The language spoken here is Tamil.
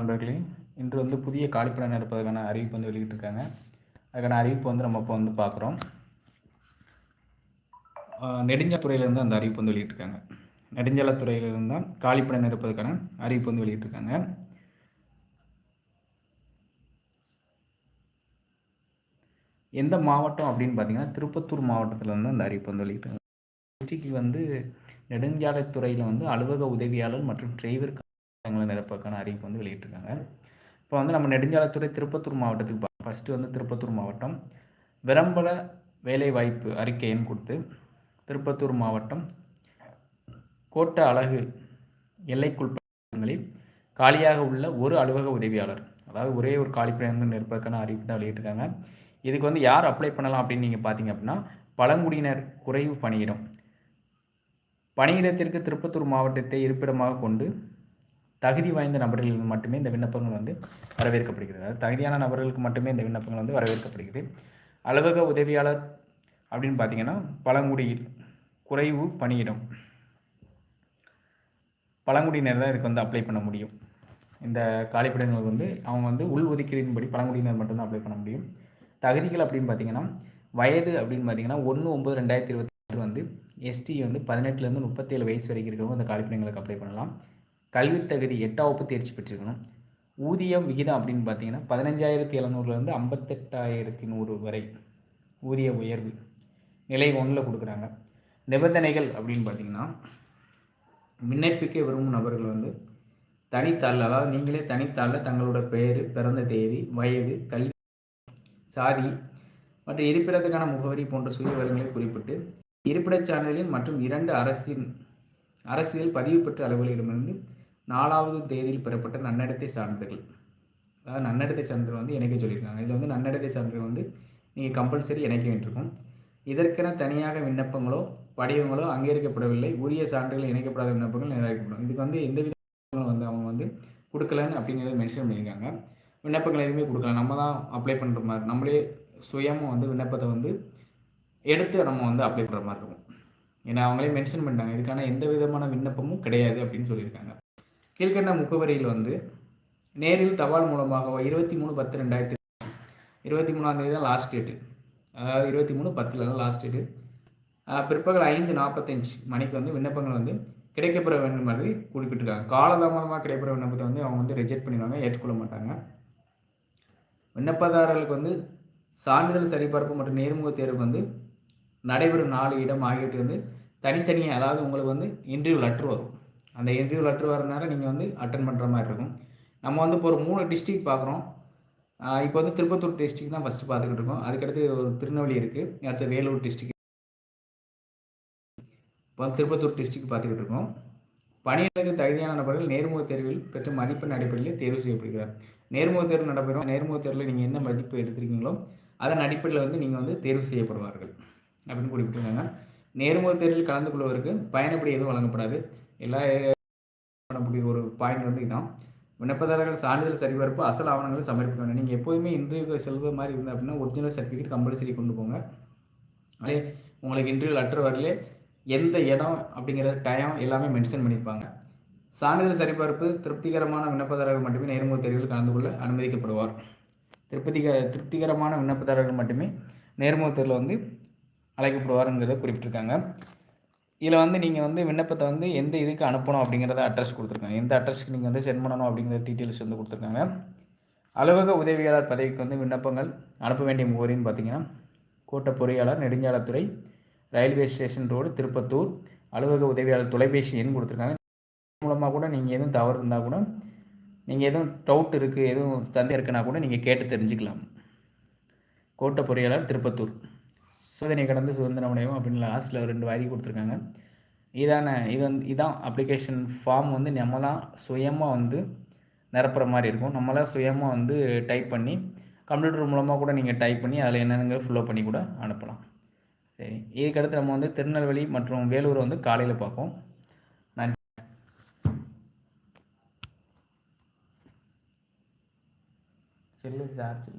நண்பர்களே இன்று வந்து புதிய காலிப்படம் நிரப்பதற்கான அறிவிப்பு வந்து வெளியிட்டிருக்காங்க. அதுக்கான அறிவிப்பு வந்து நம்ம இப்போ வந்து பார்க்குறோம். நெடுஞ்சாத்துறையிலேருந்து அந்த அறிவிப்பு வந்து வெளியிட்டிருக்காங்க. நெடுஞ்சாலத்துறையிலிருந்து தான் காலிப்படம் நிரப்பதற்கான அறிவிப்பு வந்து வெளியிட்டிருக்காங்க. எந்த மாவட்டம் அப்படின்னு பார்த்தீங்கன்னா திருப்பத்தூர் மாவட்டத்தில் வந்து அந்த அறிவிப்பு வந்து வெளியிட்டிருக்காங்க. திருச்சிக்கு வந்து நெடுஞ்சாலைத்துறையில் வந்து அலுவலக உதவியாளர் மற்றும் டிரைவர் இடங்களை நிரப்பதற்கான அறிவிப்பு வந்து வெளியிட்டிருக்காங்க. இப்போ வந்து நம்ம நெடுஞ்சாலைத்துறை திருப்பத்தூர் மாவட்டத்துக்கு ஃபஸ்ட்டு வந்து திருப்பத்தூர் மாவட்டம். விரம்பல வேலைவாய்ப்பு அறிக்கைன்னு கொடுத்து திருப்பத்தூர் மாவட்டம் கோட்ட அழகு எல்லைக்குள் காலியாக உள்ள ஒரு அலுவலக உதவியாளர் அதாவது ஒரே ஒரு காலிப்பணியிடம் நிற்பதற்கான அறிவிப்பு தான் வெளியிட்டிருக்காங்க. இதுக்கு வந்து யார் அப்ளை பண்ணலாம் அப்படின்னு நீங்கள் பார்த்தீங்க அப்படின்னா பழங்குடியினர் குறைவு பணியிடம். பணியிடத்திற்கு திருப்பத்தூர் மாவட்டத்தை இருப்பிடமாக கொண்டு தகுதி வாய்ந்த நபர்களுக்கு மட்டுமே இந்த விண்ணப்பங்கள் வந்து வரவேற்கப்படுகிறது. அதாவது தகுதியான நபர்களுக்கு மட்டுமே இந்த விண்ணப்பங்கள் வந்து வரவேற்கப்படுகிறது. அலுவலக உதவியாளர் அப்படின்னு பார்த்தீங்கன்னா பழங்குடியில் குறைவு பணியிடம். பழங்குடியினர் தான் இதுக்கு வந்து அப்ளை பண்ண முடியும். இந்த காலிப்படங்கள் வந்து அவங்க வந்து உள் ஒதுக்கீடின்படி பழங்குடியினர் மட்டும்தான் அப்ளை பண்ண முடியும். தகுதிகள் அப்படின்னு பார்த்தீங்கன்னா வயது அப்படின்னு பார்த்தீங்கன்னா ஒன்று ஒம்பது ரெண்டாயிரத்தி இருபத்தி வந்து எஸ்டி வந்து பதினெட்டுலேருந்து முப்பத்தேழு வயசு வரைக்கும் இருக்கிறவங்க அந்த காலிப்பிடங்களுக்கு அப்ளை பண்ணலாம். கல்வி தகுதி எட்டாம் வகுப்பு தேர்ச்சி பெற்றிருக்கணும். ஊதியம் விகிதம் அப்படின்னு பார்த்தீங்கன்னா பதினஞ்சாயிரத்தி எழுநூறுலேருந்து ஐம்பத்தெட்டாயிரத்தி நூறு வரை ஊதிய உயர்வு நிலை ஒன்றில் கொடுக்குறாங்க. நிபந்தனைகள் அப்படின்னு பார்த்தீங்கன்னா விண்ணப்பிக்க விரும்பும் நபர்கள் வந்து தனித்தாள் அதாவது நீங்களே தனித்தாளில் தங்களோட பெயர் பிறந்த தேதி வயது கல்வி சாதி மற்றும் இருப்பிடத்துக்கான முகவரி போன்ற சுய விவரங்களை குறிப்பிட்டு இருப்பிடச் சான்றிதழின் மற்றும் இரண்டு அரசின் அரசியல் பதிவு பெற்ற அலுவலகமிருந்து நாலாவது தேதியில் பெறப்பட்ட நன்னடத்தை சான்றிதழ்கள் அதாவது நன்னடத்தை சான்றிதழ் வந்து இணைக்க சொல்லியிருக்காங்க. இதில் வந்து நன்னடத்தை சான்றிதழ் வந்து நீங்கள் கம்பல்சரி இணைக்க வேண்டியிருக்கும். இதற்கென தனியாக விண்ணப்பங்களோ படிவங்களோ அங்கீகரிக்கப்படவில்லை. உரிய சான்றுகள் இணைக்கப்படாத விண்ணப்பங்கள் நிராகரிக்கப்படும். இதுக்கு வந்து எந்த வித வந்து அவங்க வந்து கொடுக்கலன்னு அப்படிங்கிறத மென்ஷன் பண்ணியிருக்காங்க. விண்ணப்பங்கள் எதுவுமே கொடுக்கல. நம்ம தான் அப்ளை பண்ணுற மாதிரி நம்மளே சுயமாக வந்து விண்ணப்பத்தை வந்து எடுத்து நம்ம வந்து அப்ளை பண்ணுற மாதிரி இருக்கும். ஏன்னா அவங்களே மென்ஷன் பண்ணிட்டாங்க. இதுக்கான எந்த விதமான விண்ணப்பமும் கிடையாது அப்படின்னு சொல்லியிருக்காங்க. கீழ்கண்ட முகவரியில் வந்து நேரில் தபால் மூலமாக இருபத்தி மூணு பத்து ரெண்டாயிரத்தி இருபத்தி மூணாந்தேதி தான் லாஸ்ட் டேட்டு அதாவது இருபத்தி மூணு பத்தில் தான் லாஸ்ட் டேட்டு பிற்பகல் ஐந்து நாற்பத்தஞ்சு மணிக்கு வந்து விண்ணப்பங்கள் வந்து கிடைக்கப்பெற வேண்டும் மாதிரி குறிப்பிட்டிருக்காங்க. காலதாமதமாக கிடைக்கப்பெற விண்ணப்பத்தை வந்து அவங்க வந்து ரிஜெக்ட் பண்ணிடுவாங்க ஏற்றுக்கொள்ள மாட்டாங்க. விண்ணப்பதாரர்களுக்கு வந்து சான்றிதழ் சரிபார்ப்பு மற்றும் நேர்முக தேர்வு வந்து நடைபெறும் நாலு இடம் ஆகியவற்றை வந்து தனித்தனியாக அதாவது உங்களுக்கு வந்து இன்டர்வியூ லெட்ரு வரும். அந்த இன்டர்வியூ லெட்ரு வர நேரம் நீங்கள் வந்து அட்டன் பண்ணுற மாதிரி இருக்கும். நம்ம வந்து இப்போ ஒரு மூணு டிஸ்ட்ரிக் பார்க்குறோம். இப்போ வந்து திருப்பத்தூர் டிஸ்ட்ரிக் தான் ஃபஸ்ட்டு பார்த்துக்கிட்டு இருக்கோம். அதுக்கடுத்து ஒரு திருநெல்வேலி இருக்குது அடுத்து வேலூர் டிஸ்ட்ரிக் இப்போ வந்து திருப்பத்தூர் டிஸ்ட்ரிக் பார்த்துக்கிட்டு இருக்கோம். பணியிடங்களுக்கு தகுதியான நபர்கள் நேர்முக தேர்வில் பெற்ற மதிப்பெண் அடிப்படையில் தேர்வு செய்யப்படுகிறார். நேர்முக தேர்வு நடைபெறும். நேர்முக தேர்வில் நீங்கள் என்ன மதிப்பு எடுத்திருக்கீங்களோ அதன் அடிப்படையில் வந்து நீங்கள் வந்து தேர்வு செய்யப்படுவார்கள் அப்படின்னு குறிப்பிட்டிருக்காங்க. நேர்முக தேர்வில் கலந்து கொள்வதற்கு பயணப்படி எதுவும் வழங்கப்படாது. எல்லா பண்ணக்கூடிய ஒரு பாயிண்ட் வந்து இதுதான் விண்ணப்பதாரர்கள் சான்றிதழ் சரிபார்ப்பு அசல் ஆவணங்களை சமர்ப்பிக்க வேண்டும். நீங்கள் எப்போதுமே இன்டர்வியூ செல்வது மாதிரி இருந்தால் அப்படின்னா ஒரிஜினல் சர்டிஃபிகேட் கம்பல்சரி கொண்டு போங்க. அதே உங்களுக்கு இன்டர்வியூ லெட்டர் வரலே எந்த இடம் அப்படிங்கிற டைம் எல்லாமே மென்ஷன் பண்ணியிருப்பாங்க சான்றிதழ் சரிபார்ப்பு திருப்திகரமான விண்ணப்பதாரர்கள் மட்டுமே நேர்முக தேர்வில் கலந்து கொள்ள அனுமதிக்கப்படுவார். திருப்திக திருப்திகரமான விண்ணப்பதாரர்கள் மட்டுமே நேர்முக தேர்வில் வந்து அழைக்கப்படுவாருங்கிறத குறிப்பிட்டிருக்காங்க. இதில் வந்து நீங்கள் வந்து விண்ணப்பத்தை வந்து எந்த இதுக்கு அனுப்பணும் அப்படிங்கிறத அட்ரஸ் கொடுத்துருக்காங்க. எந்த அட்ரஸ்க்கு நீங்கள் வந்து சென்ட் பண்ணணும் அப்படிங்கிற டீட்டெயில்ஸ் வந்து கொடுத்துருக்காங்க. அலுவலக உதவியாளர் பதவிக்கு வந்து விண்ணப்பங்கள் அனுப்ப வேண்டிய முகவரின்னு பார்த்தீங்கன்னா கோட்ட பொறியாளர் நெடுஞ்சாலத்துறை ரயில்வே ஸ்டேஷன் ரோடு திருப்பத்தூர் அலுவலக உதவியாளர் தொலைபேசி எண் கொடுத்துருக்காங்க. மூலமாக கூட நீங்கள் எதுவும் தவறு இருந்தால் கூட நீங்கள் எதுவும் டவுட் இருக்குது எதுவும் சந்தேகம் இருக்குன்னா கூட நீங்கள் கேட்டு தெரிஞ்சுக்கலாம். கோட்ட பொறியாளர் திருப்பத்தூர். சோதனை கடந்து சுதந்திரம் அடையும் அப்படின்னு லாஸ்ட்டில் ரெண்டு வரி கொடுத்துருக்காங்க. இதான இது வந்து இதான் அப்ளிகேஷன் ஃபார்ம் வந்து நம்ம தான் சுயமாக வந்து நிரப்புற மாதிரி இருக்கும். நம்மளாம் சுயமாக வந்து டைப் பண்ணி கம்ப்யூட்டர் மூலமாக கூட நீங்கள் டைப் பண்ணி அதில் என்னென்னு ஃபில்லப் பண்ணி கூட அனுப்பலாம். சரி இதுக்கடுத்து நம்ம வந்து திருநெல்வேலி மற்றும் வேலூரை வந்து காலையில் பார்ப்போம். நன்றி. Cell charge